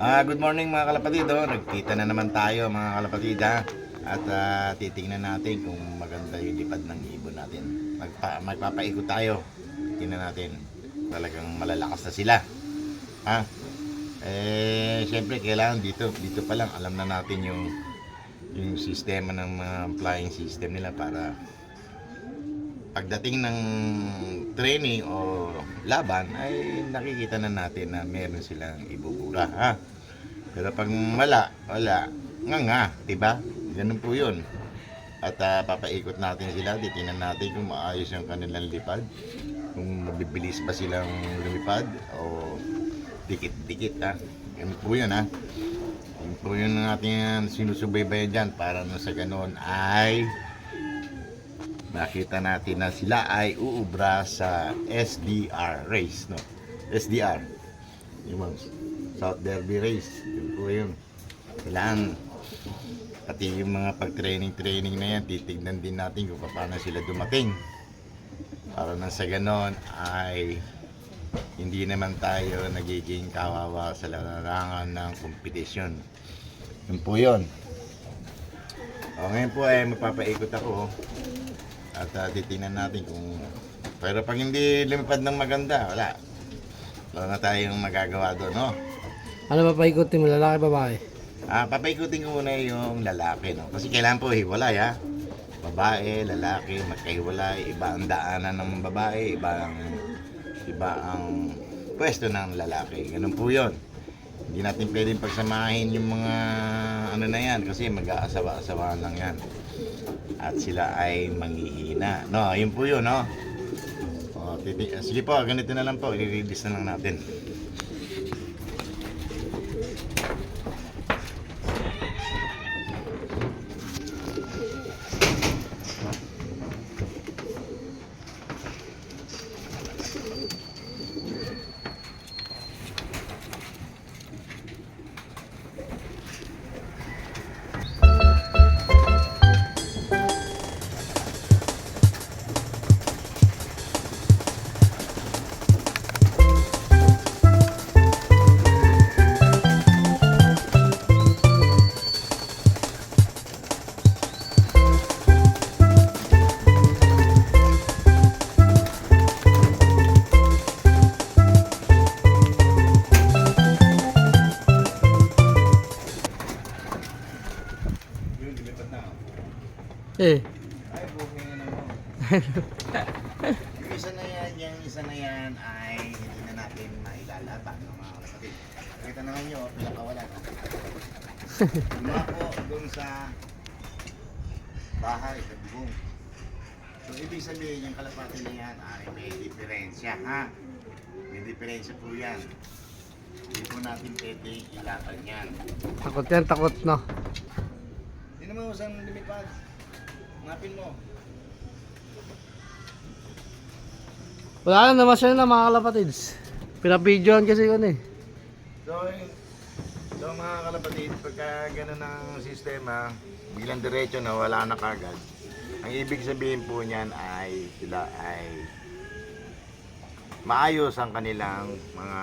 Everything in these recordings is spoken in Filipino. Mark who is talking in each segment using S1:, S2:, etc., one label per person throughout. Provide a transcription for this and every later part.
S1: Ah, good morning mga kalapatid. Oh. Nagkita na naman tayo mga kalapatid ha. At ah, titingnan natin kung maganda yung lipad ng ibon natin. Magpa magpapaikot tayo. Tingnan natin. Talagang malalakas na sila. Ha? Eh, syempre kailangan dito, dito pa lang alam na natin yung yung sistema ng mga flying system nila para pagdating ng training o laban ay nakikita na natin na meron silang ibubura ha pero pag wala wala. Nga nga diba? Ganun po yun. At ah, papaikot natin sila. Titingnan natin kung maayos yung kanilang lipad. Kung mabibilis ba silang lumipad o dikit-dikit ha ganun po yun ha yun po yun ang ating sinusubaybayan dyan para na sa ganun ay makita natin na sila ay uubra sa SDR race, no? SDR. Yung mga South Derby race. Yun po yun. Kailangan pati yung mga pag-training-training na yan, titignan din natin kung paano sila dumating. Para na sa ganon ay hindi naman tayo nagiging kawawa sa larangan ng kompetisyon. Yun po yun. O, ngayon po ay mapapaikot ako. At uh, titingnan natin kung... Pero pag hindi lumipad ng maganda, wala. Wala na tayong magagawa doon, no?
S2: Ano ba paikutin mo, lalaki, babae?
S1: Ah, papaikutin ko muna yung lalaki, no? Kasi kailangan po hiwalay, ha? Babae, lalaki, magkahiwalay. Iba ang daanan ng babae, iba ang, iba ang pwesto ng lalaki. Ganun po yun. Hindi natin pwedeng pagsamahin yung mga ano na yan kasi mag-aasawa-asawaan lang yan. At sila ay manghihina. No, yun po yun, no? O, titi- sige po, ganito na lang po. I-release na lang natin.
S2: Eh,
S1: Ay, buhay na naman. yung isa na yan, yung isa na yan ay hindi na natin mailalaban ng mga kapatid. Nakita naman nyo, pinakawala. Luma po doon sa bahay, sa bubong. So, ibig sabihin, yung kalapati na yan ay may diferensya, ha? May diferensya po yan. Hindi po natin pwede ilaban yan.
S2: takot yan, takot no.
S1: Hindi naman usang lumipad. Ngapin mo.
S2: Wala na naman siya na mga kalapatids. Pinabidyoan kasi yun eh.
S1: So, so mga kalapatid, pagka gano'n ang sistema, bilang diretso na wala na kagad, ang ibig sabihin po niyan ay sila ay maayos ang kanilang mga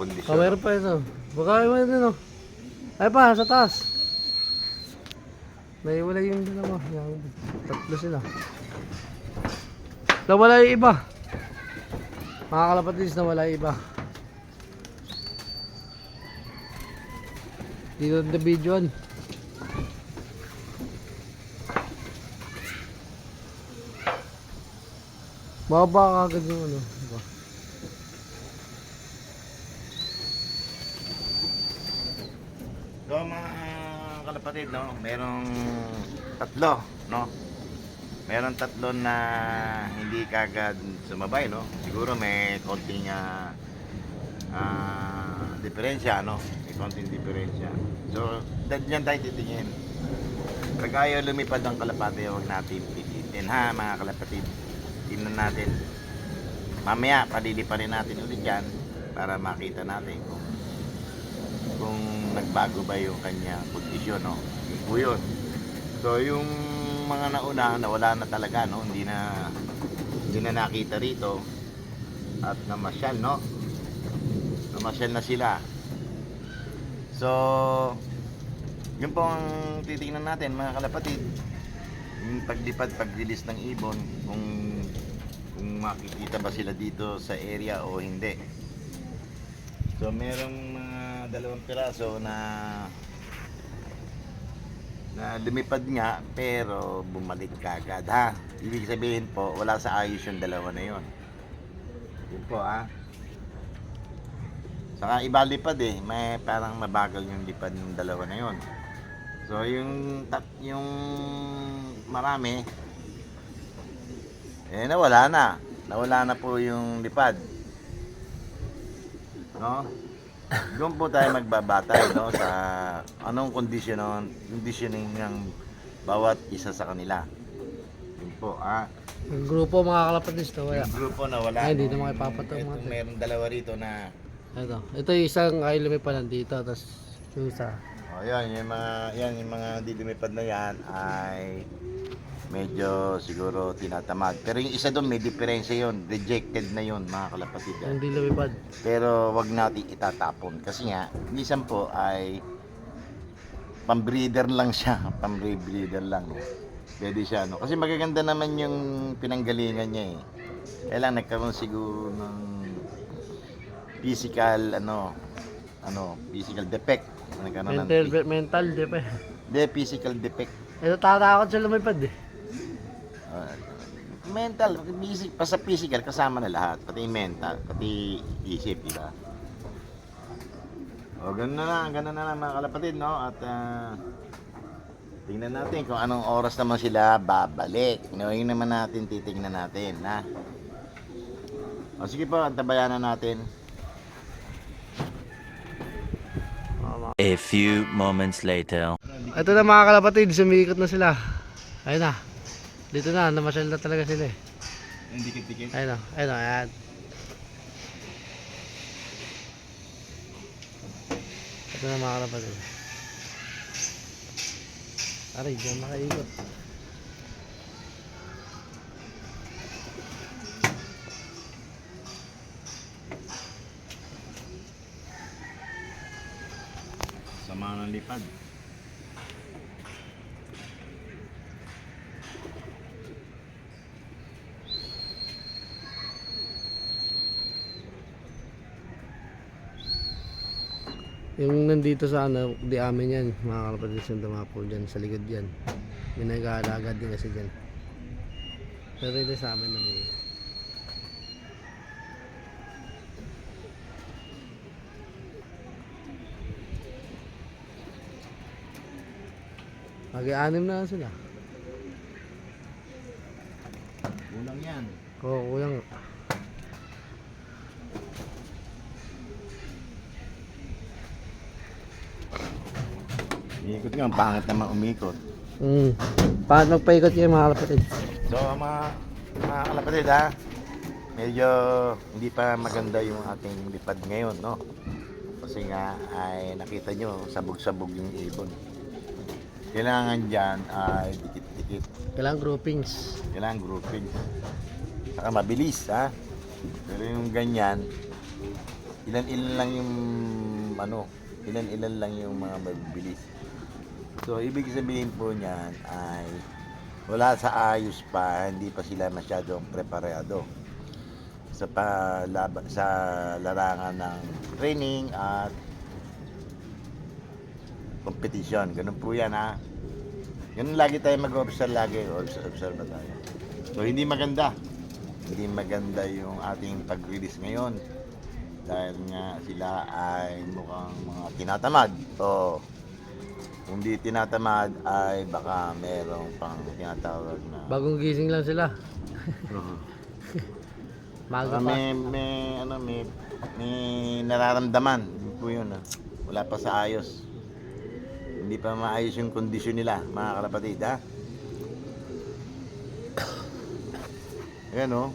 S1: kondisyon.
S2: Kawer pa ito. Baka mo yun oh. Ay pa, sa taas. Naiwala yung dalawa. Yan. Tatlo sila. Nawala yung iba. Mga kalapatids, nawala yung iba. Dito na videoan. Baba ka agad yung ano. Diba?
S1: So mga kalapatid, no, merong tatlo, no? Meron tatlo na hindi kagad sumabay, no? Siguro may konting ah, diferensya, no? May konting diferensya. So, dad yan tayo titingin. Pag ayaw lumipad ang kalapati, huwag natin pilitin, ha, mga kalapatid. Tingnan natin. Mamaya, paliliparin natin ulit yan para makita natin kung kung nagbago ba yung kanya kondisyon, no? Po yun. So, yung mga nauna, nawala na talaga, no? Hindi na, hindi na nakita rito. At namasyal, no? Namasyal na sila. So, yun po ang titingnan natin mga kalapatid. Yung paglipad, pag-release ng ibon, kung kung makikita ba sila dito sa area o hindi. So, merong dalawang piraso na na lumipad nga pero bumalik kagad ha. Ibig sabihin po, wala sa ayos yung dalawa na yon. Yun po ha. Saka iba lipad eh, may parang mabagal yung lipad ng dalawa na yon. So yung tat yung marami eh nawala na. Nawala na po yung lipad. No? Doon po tayo magbabatay no sa anong condition conditioning ng bawat isa sa kanila. Yun po, ah.
S2: Yung grupo mga kalapatids to, wala.
S1: Yung grupo na wala.
S2: Ay, hindi
S1: no?
S2: na makipapatong mga to.
S1: meron dalawa rito na
S2: Ito. Ito yung isang ay lumipad nandito, tapos yung isa.
S1: Oh, yan, yung mga yan yung mga di lumipad na yan ay medyo siguro tinatamad. Pero yung isa doon may diferensya yon, rejected na yon mga kalapatid. ah.
S2: Yung di lumipad.
S1: Pero wag natin itatapon kasi nga minsan po ay pambreeder lang siya, pambreeder lang. Pwede siya no. Kasi magaganda naman yung pinanggalingan niya eh. Kailang nagkaroon siguro ng physical ano ano, physical defect. Nagkaroon ng
S2: Mental, mental, di pa. eh.
S1: Hindi, physical defect.
S2: Ito tatakot siya lumipad eh.
S1: Uh, mental, basic, pa sa physical kasama na lahat, pati mental, pati isip, di ba? O, ganun na lang, ganun na lang mga kalapatid, no? At ah, tingnan natin kung anong oras naman sila babalik. No, yun naman natin titingnan natin, ha? O, sige po, antabayan na natin.
S3: A few moments later.
S2: Ito na mga kalapatid, sumiikot na sila. Ayun na. Dito na, namasyal na talaga sila eh.
S1: Yung dikit-dikit.
S2: Ayun na, ayun na, ayan. Ito na mga kalapatid. Aray, diyan makaikot. Nandito sa ano, di amin yan, mga kalapatid yung dumapo dyan, sa likod yan. May nag-aalaga din kasi dyan. Pero ito sa amin naman yun. Mag-anim na sila.
S1: Kulang yan.
S2: Oo, kulang.
S1: Umikot nga, ang pangit naman umikot.
S2: Mm. Paano magpaikot kayo mga kalapatid?
S1: So mga, mga kalapatid ha, medyo hindi pa maganda yung ating lipad ngayon, no? Kasi nga ay nakita nyo, sabog-sabog yung ibon. Kailangan dyan ay dikit-dikit.
S2: Kailangan groupings.
S1: Kailangan grouping. Saka mabilis ha. Pero yung ganyan, ilan-ilan lang yung ano, ilan-ilan lang yung mga mabilis. So, ibig sabihin po niyan ay wala sa ayos pa, hindi pa sila masyadong preparado sa palab sa larangan ng training at competition. Ganun po yan ha. Ganun lagi tayo mag-observe lagi. Observe, observe tayo. So, hindi maganda. Hindi maganda yung ating pag-release ngayon. Dahil nga sila ay mukhang mga tinatamad. O, kung di tinatamad ay baka merong pang tinatawag na
S2: Bagong gising lang sila. Maga
S1: Baka
S2: pa.
S1: may, may, ano, may, may nararamdaman. Yun po yun. ah. Wala pa sa ayos. Hindi pa maayos yung kondisyon nila, mga kalapatid, ha? Ayan, oh.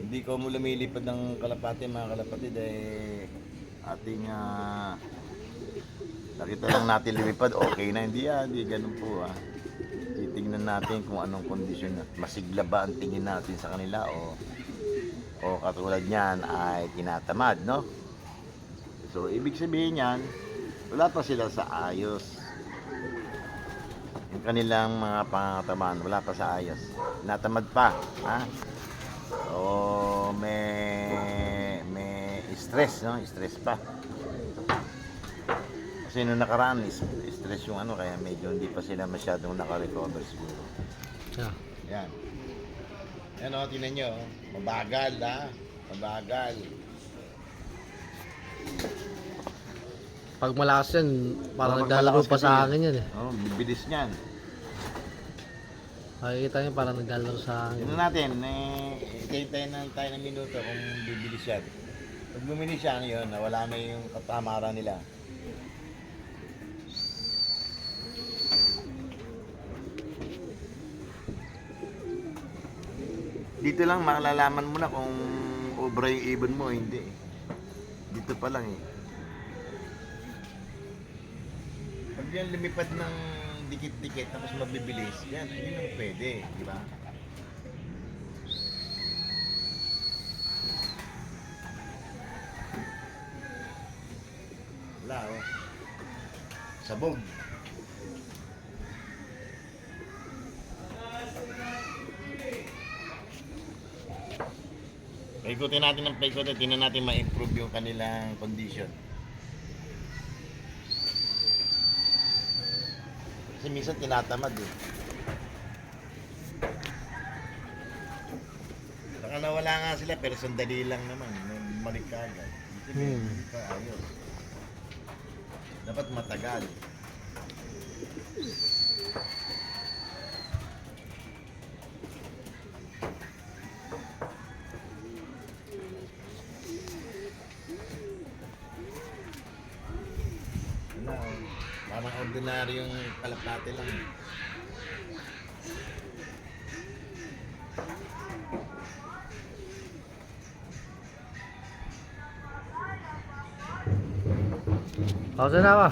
S1: Hindi ko mo lumilipad ng kalapati, mga kalapatid, eh, ating, ah, nakita lang natin lumipad, okay na, hindi, ah, hindi, ganun po, ah titingnan natin kung anong kondisyon na masigla ba ang tingin natin sa kanila o o katulad niyan ay tinatamad no So, ibig sabihin yan, wala pa sila sa ayos. Yung kanilang mga pangatamaan, wala pa sa ayos. Natamad pa, ha? O may may stress, no? Stress pa. Kasi nung nakaraan, stress yung ano, kaya medyo hindi pa sila masyadong naka-recover siguro.
S2: Yeah.
S1: Yan. Yan o, tinan nyo. oh. Mabagal, ha? Mabagal.
S2: Pag malakas yan, parang
S1: Oh, pag
S2: naglalaro
S1: malakas
S2: pa sa
S1: yan.
S2: akin yan eh.
S1: Oh, bibilis niyan.
S2: Makikita niyo parang naglalaro sa akin.
S1: Tignan natin, eh, hintayin na tayo ng minuto kung bibilis yan. Pag bumilis yan, yun, nawala na yung katamaran nila. Dito lang malalaman mo na kung obra yung ibon mo hindi. Dito pa lang eh. Pag yan lumipad ng dikit-dikit tapos mabibilis, yan, yun ang pwede, di ba? Wala, oh. Sabog. Paikutin natin ng paikutin, tingnan natin ma-improve yung kanilang condition. Kasi minsan tinatamad eh. Baka nawala nga sila pero sandali lang naman. Bumalik ka agad. Hindi
S2: Hmm.
S1: ka ayos. Dapat matagal. Wala, oh. Parang ordinary yung kalapate lang.
S2: Pausa na ba?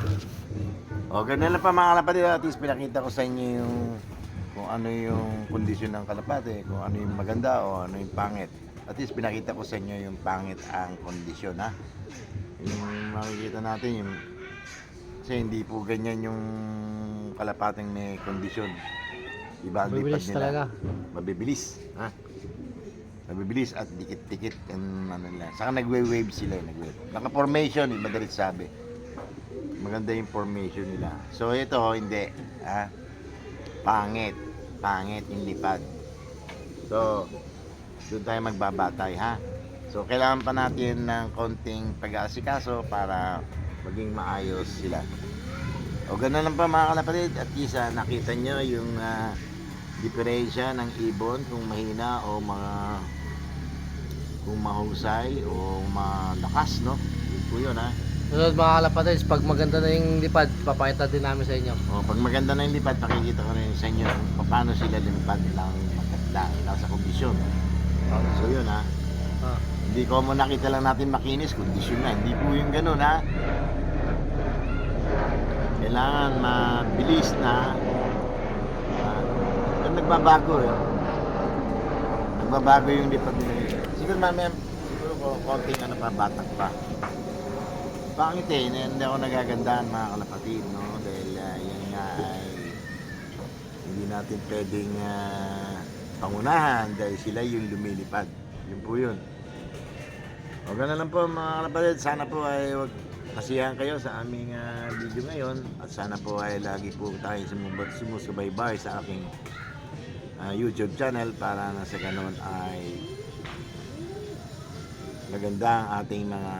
S1: O, ganun lang pa mga kalapate. At least pinakita ko sa inyo yung kung ano yung kondisyon ng kalapate, kung ano yung maganda o ano yung pangit. At least pinakita ko sa inyo yung pangit ang kondisyon, ha? Yung makikita natin yung kasi hindi po ganyan yung kalapateng may kondisyon. Iba ang lipad nila.
S2: talaga.
S1: Mabibilis, ha? Mabibilis at dikit-dikit and ano nila. Saka nagwe-wave sila, eh, nagwe Naka-formation, eh, madalit sabi. Maganda yung formation nila. So ito, hindi. Ha? Pangit. Pangit yung lipad. So, doon tayo magbabatay, ha? So, kailangan pa natin ng konting pag-aasikaso para maging maayos sila. O ganun lang pa mga kalapatid. At least ah, nakita nyo yung ah, diferensya ng ibon kung mahina o mga kung mahusay o malakas, no? Yun po yun, ha?
S2: Sunod mga kalapatids, pag maganda na yung lipad, papakita din namin sa inyo.
S1: O, pag maganda na yung lipad, pakikita ko rin sa inyo paano sila lumipad lang maganda, nasa kondisyon. So yun ha.
S2: Ah.
S1: Hindi ko mo nakita lang natin makinis, kondisyon na. Hindi po yung ganun ha. Kailangan mabilis na uh, nagbabago eh. Nagbabago yung lipad nila. Siguro mamaya, siguro ko konting ano pa, batak pa. Pangit eh, hindi ako nagagandaan mga kalapatid, no? Dahil ah, yan nga ay hindi natin pwedeng ah, pangunahan dahil sila yung lumilipad. Yun po yun. O gano'n lang po mga kalapatid, sana po ay wag kasiyahan kayo sa aming ah, video ngayon at sana po ay lagi po tayo sumusubaybay sa aking ah, YouTube channel para na sa ganun ay maganda ang ating mga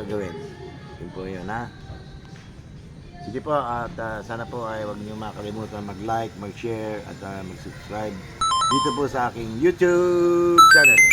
S1: gagawin. Yun po yun, ha? Sige po, at ah, sana po ay huwag niyo makalimutan mag-like, mag-share, at ah, mag-subscribe dito po sa aking YouTube channel.